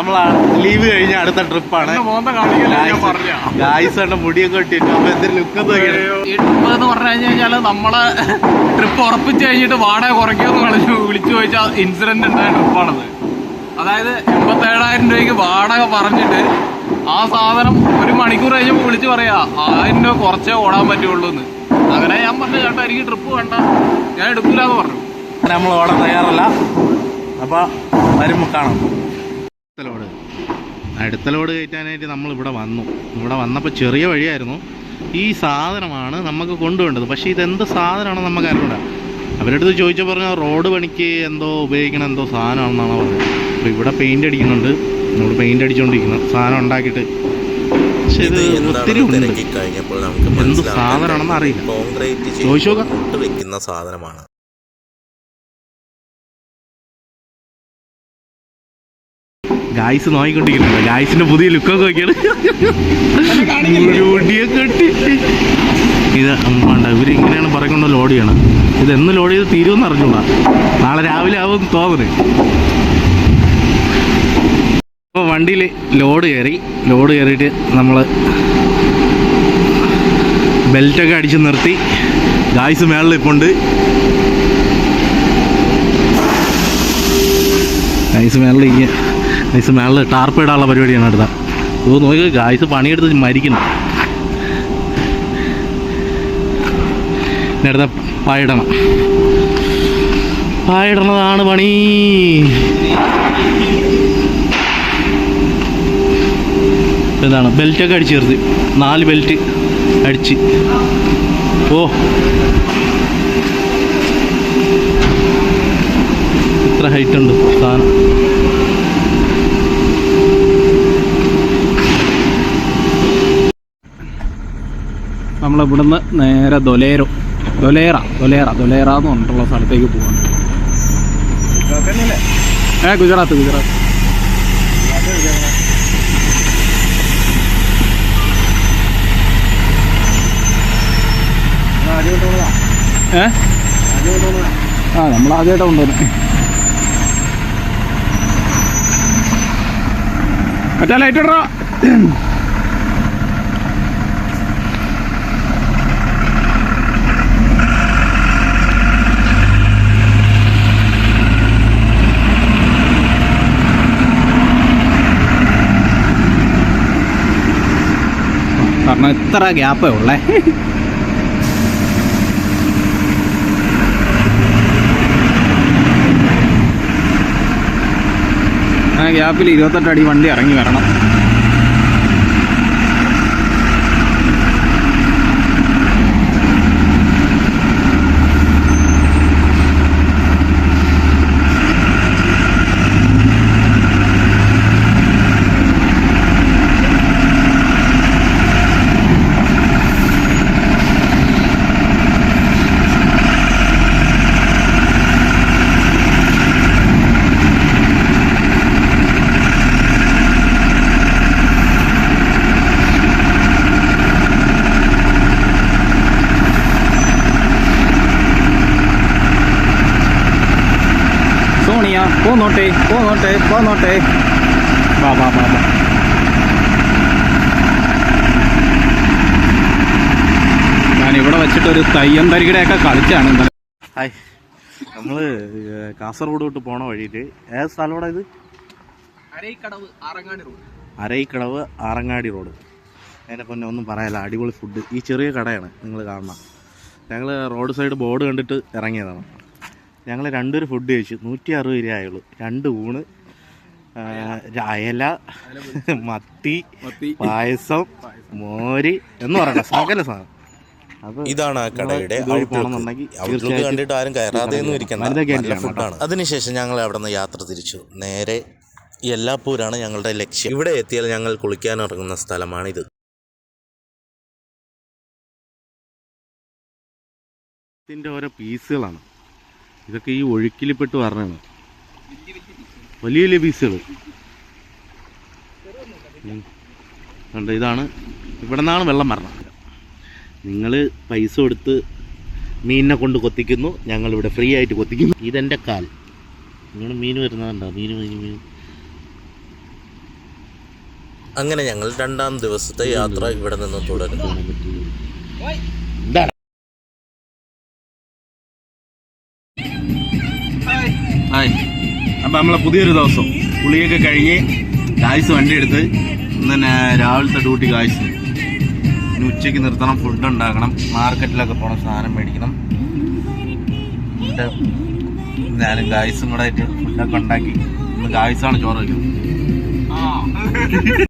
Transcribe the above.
നമ്മൾ ലീവ് കഴിഞ്ഞ അടുത്ത ട്രിപ്പാണ് എന്നെ മോന്ത കാണിക്കല്ലേ ഞാൻ പറഞ്ഞ? ഗായ്സ് മുടിയൊക്കെ ഇട്ടിട്ട് അപ്പൊ എന്തൊരു ലുക്ക് ഈ ട്രിപ്പ് എന്ന് പറഞ്ഞു കഴിഞ്ഞാൽ നമ്മളെ ട്രിപ്പ് ഉറപ്പിച്ചു കഴിഞ്ഞിട്ട് വാടക കുറയ്ക്കുമെന്ന് കളിച്ചു വിളിച്ചു ചോദിച്ച ഇൻസിഡന്റ് ഉണ്ടായ ട്രിപ്പാണത് അതായത് എൺപത്തേഴായിരം രൂപയ്ക്ക് വാടക പറഞ്ഞിട്ട് ആ സാധനം ഒരു മണിക്കൂർ കഴിഞ്ഞപ്പോൾ വിളിച്ചു പറയാ ആയിരം രൂപ കുറച്ചേ ഓടാൻ പറ്റുള്ളൂ എന്ന് അങ്ങനെ ഞാൻ പറഞ്ഞു ചേട്ടാ എനിക്ക് ട്രിപ്പ് വേണ്ട. ഞാൻ എടുക്കില്ല എന്ന് പറഞ്ഞു. നമ്മൾ ഓടാൻ തയ്യാറല്ല. അപ്പൊ വരുമ്പോ കാണാം. അടുത്ത ലോഡ്. അടുത്ത ലോഡ് കയറ്റാനായിട്ട് നമ്മൾ ഇവിടെ വന്നു. ഇവിടെ വന്നപ്പോൾ ചെറിയ വഴിയായിരുന്നു. ഈ സാധനമാണ് നമുക്ക് കൊണ്ടുവേണ്ടത്. പക്ഷേ ഇതെന്ത് സാധനമാണെന്ന് നമുക്ക് അറിഞ്ഞൂടാ. അവരുടെ അടുത്ത് ചോദിച്ചാൽ പറഞ്ഞാൽ റോഡ് പണിക്ക് എന്തോ ഉപയോഗിക്കണ എന്തോ സാധനമാണെന്നാണ് പറഞ്ഞത്. അപ്പോൾ ഇവിടെ പെയിന്റ് അടിക്കുന്നുണ്ട്. നമ്മൾ പെയിന്റ് അടിച്ചുകൊണ്ടിരിക്കുന്നു സാധനം ഉണ്ടാക്കിയിട്ട്. പക്ഷേ ഇത് ഒത്തിരി ഉണ്ട്. എന്ത് സാധനമാണെന്ന് അറിയില്ല. ചോദിച്ചു നോക്കാം. വെക്കുന്ന സാധനമാണ്. ഗായ്സ് നോക്കിക്കൊണ്ടിരിക്കുന്നുണ്ട്. ഗായ്സിന്റെ പുതിയ ലുക്കൊക്കെ നോക്കിയാണ്. ഇട്ട്. ഇത് വേണ്ട ഇവർ ഇങ്ങനെയാണ് പറയുന്നത് ലോഡ് ചെയ്യണം. ഇത് എന്ന് ലോഡ് ചെയ്ത് തീരുമെന്ന് അറിഞ്ഞൂടാ. നാളെ രാവിലെ ആവും തോന്നുന്നു അപ്പോൾ വണ്ടിയിൽ ലോഡ് കയറി. ലോഡ് കയറിയിട്ട് നമ്മൾ ബെൽറ്റൊക്കെ അടിച്ച് നിർത്തി. ഗായ്സ് മേളിൽ ഇപ്പോൾ ഉണ്ട് ഗായ്സ് മേളിൽ ഗായ്സ് മേളിൽ ടാർപ്പ് ഇടാനുള്ള പരിപാടിയാണ് അടുത്ത ഇത്. നോക്കി ഗായ്സ് പണിയെടുത്ത് മരിക്കണം. അടുത്ത പായിടണം. പായിടണതാണ് പണി. എന്താണ് ബെൽറ്റൊക്കെ അടിച്ച് ചേർത്ത് നാല് ബെൽറ്റ് അടിച്ച്. ഓ. ഇത്ര ഹൈറ്റ് ഉണ്ട് സാധനം. നമ്മളിവിടുന്ന് നേരെ ദൊലേരോ. ദൊലേറ ദൊലേറ ദൊലേറ എന്ന് പറഞ്ഞിട്ടുള്ള സ്ഥലത്തേക്ക് പോവാണ്. ഏ ഗുജറാത്ത് ഗുജറാത്ത്. ഏ? ആ നമ്മൾ ആദ്യമായിട്ടാണ് കൊണ്ടുവന്നത് മറ്റേ ലൈറ്റ് ഇടറോ. കാരണം ഇത്ര ഗ്യാപ്പേ ഉള്ളേ. ഗ്യാപ്പിൽ ഇരുപത്തെട്ട് അടി വണ്ടി ഇറങ്ങി വരണം. പോന്നോട്ടെ പോന്നോട്ടെ പോന്നോട്ടെ. വാ വാ വാ വാ. ഞാനിവിടെ വെച്ചിട്ടൊരു തയ്യം തരികിടയൊക്കെ കളിച്ചാണ് ഹായ്. നമ്മൾ കാസർഗോഡ് തൊട്ട് പോണ വഴിയിട്ട് ഏത് സ്ഥലമാണ് ഇത്? അരൈക്കടവ് ആറങ്ങാടി റോഡ്. അരൈക്കടവ് ആറങ്ങാടി റോഡ്. അതിനെ പിന്നെ ഒന്നും പറയാനില്ല അടിപൊളി ഫുഡ് ഈ ചെറിയ കടയാണ് നിങ്ങൾ കാണണം ഞങ്ങൾ റോഡ് സൈഡ് ബോർഡ് കണ്ടിട്ട് ഇറങ്ങിയതാണ്. ഞങ്ങൾ രണ്ടൊരു ഫുഡ് കഴിച്ചു. നൂറ്റി അറുപത് രൂപ ആയുള്ളൂ. രണ്ട് ഊണ് അയല മത്തി പായസം മോര് എന്ന് പറയണ്ട സകല സാധനം. ഇതാണ് ആ കടയുടെ ഔട്ട്ലുക്ക് കണ്ടിട്ട് ആരും കയറാതെയൊന്നും ഫുഡാണ് അതിനുശേഷം ഞങ്ങൾ അവിടെ നിന്ന് യാത്ര തിരിച്ചു. നേരെ എല്ലാപ്പൂരാണ് ഞങ്ങളുടെ ലക്ഷ്യം. ഇവിടെ എത്തിയാൽ ഞങ്ങൾ കുളിക്കാൻ ഇറങ്ങുന്ന സ്ഥലമാണിത്. ഇതിന്റെ ഓരോ പീസുകളാണ് ഇതൊക്കെ ഈ ഒഴുക്കിൽപ്പെട്ട് പറഞ്ഞാണ് വലിയ വലിയ പീസുകൾ കണ്ട ഇതാണ്. ഇവിടെ നിന്നാണ് വെള്ളം വരണം നിങ്ങൾ പൈസ കൊടുത്ത് മീനിനെ കൊണ്ട് കൊത്തിക്കുന്നു. ഞങ്ങളിവിടെ ഫ്രീ ആയിട്ട് കൊത്തിക്കുന്നു. ഇതെന്റെ കാൽ. നിങ്ങൾ മീൻ വരുന്നതുണ്ടോ? മീൻ മീൻ മീൻ. അങ്ങനെ ഞങ്ങൾ രണ്ടാം ദിവസത്തെ യാത്ര ഇവിടെ നിന്ന് തുടരുന്നു. ഹായ്. അപ്പം നമ്മളെ പുതിയൊരു ദിവസം. കുളിയൊക്കെ കഴിഞ്ഞ് കായ്സ് വണ്ടി എടുത്ത് പിന്നെ രാവിലത്തെ ഡ്യൂട്ടി കായ്സ് ഇനി ഉച്ചയ്ക്ക് നിർത്തണം ഫുഡ് ഉണ്ടാക്കണം മാർക്കറ്റിലൊക്കെ പോകണം സാധനം മേടിക്കണം. എന്നിട്ട് ഞാനും ഗായ്സും കൂടെ ആയിട്ട് ഫുഡൊക്കെ ഉണ്ടാക്കി. ഇന്ന് ഗായ്സാണ് ചോറ് വയ്ക്കുന്നത്